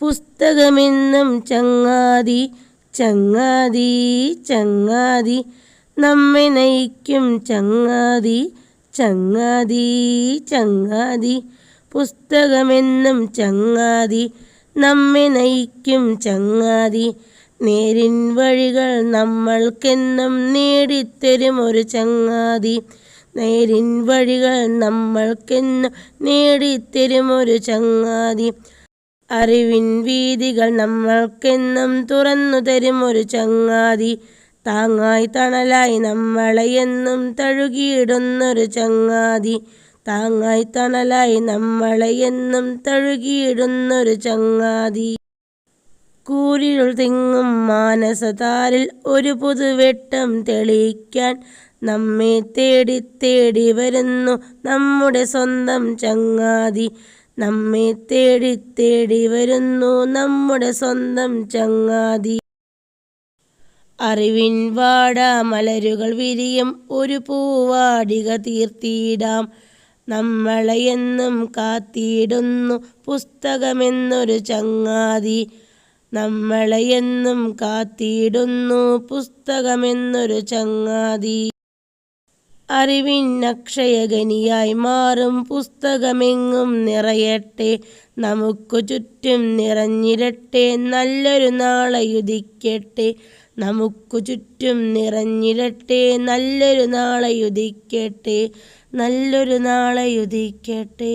പുസ്തകമെന്നും ചങ്ങാതി ചങ്ങാതി ചങ്ങാതി. നമ്മെ നയിക്കും ചങ്ങാതി ചങ്ങാതി ചങ്ങാതി. പുസ്തകമെന്നും ചങ്ങാതി നമ്മെ നയിക്കും ചങ്ങാതി. നേരിൻ വഴികൾ നമ്മൾക്കെന്നും നേടിത്തരും ഒരു ചങ്ങാതി. നേരിൻ വഴികൾ നമ്മൾക്കെന്നും നേടിത്തരും ഒരു ചങ്ങാതി. അറിവിൻ വീതികൾ നമ്മൾക്കെന്നും തുറന്നു തരും ഒരു ചങ്ങാതി. താങ്ങായി തണലായി നമ്മളെ എന്നും തഴുകിയിടുന്നൊരു ചങ്ങാതി. താങ്ങായി തണലായി നമ്മളെ എന്നും തഴുകിയിടുന്നൊരു ചങ്ങാതി. കൂരിരുൾ തിങ്ങും മാനസതാരിൽ ഒരു പുതുവെട്ടം തെളിയിക്കാൻ നമ്മെ തേടി തേടി വരുന്നു നമ്മുടെ സ്വന്തം ചങ്ങാതി. നമ്മെ തേടി തേടി വരുന്നു നമ്മുടെ സ്വന്തം ചങ്ങാതി. അറിവിൻ വാടാ മലരുകൾ വിരിയും ഒരു പൂവാടിക തീർത്തിയിടാം നമ്മളെ എന്നും കാത്തിയിടുന്നു പുസ്തകമെന്നൊരു ചങ്ങാതി. നമ്മളെ എന്നും കാത്തിടുന്നു പുസ്തകമെന്നൊരു ചങ്ങാതി. അറിവിൻ അക്ഷയഗനിയായി മാറും പുസ്തകമെങ്ങും നിറയട്ടെ. നമുക്കു ചുറ്റും നിറഞ്ഞിരട്ടെ. നല്ലൊരു നാളെയുദിക്കട്ടെ നമുക്കു ചുറ്റും നിറഞ്ഞിരട്ടെ. നല്ലൊരു നാളെയുദിക്കട്ടെ നല്ലൊരു നാളെയുദിക്കട്ടെ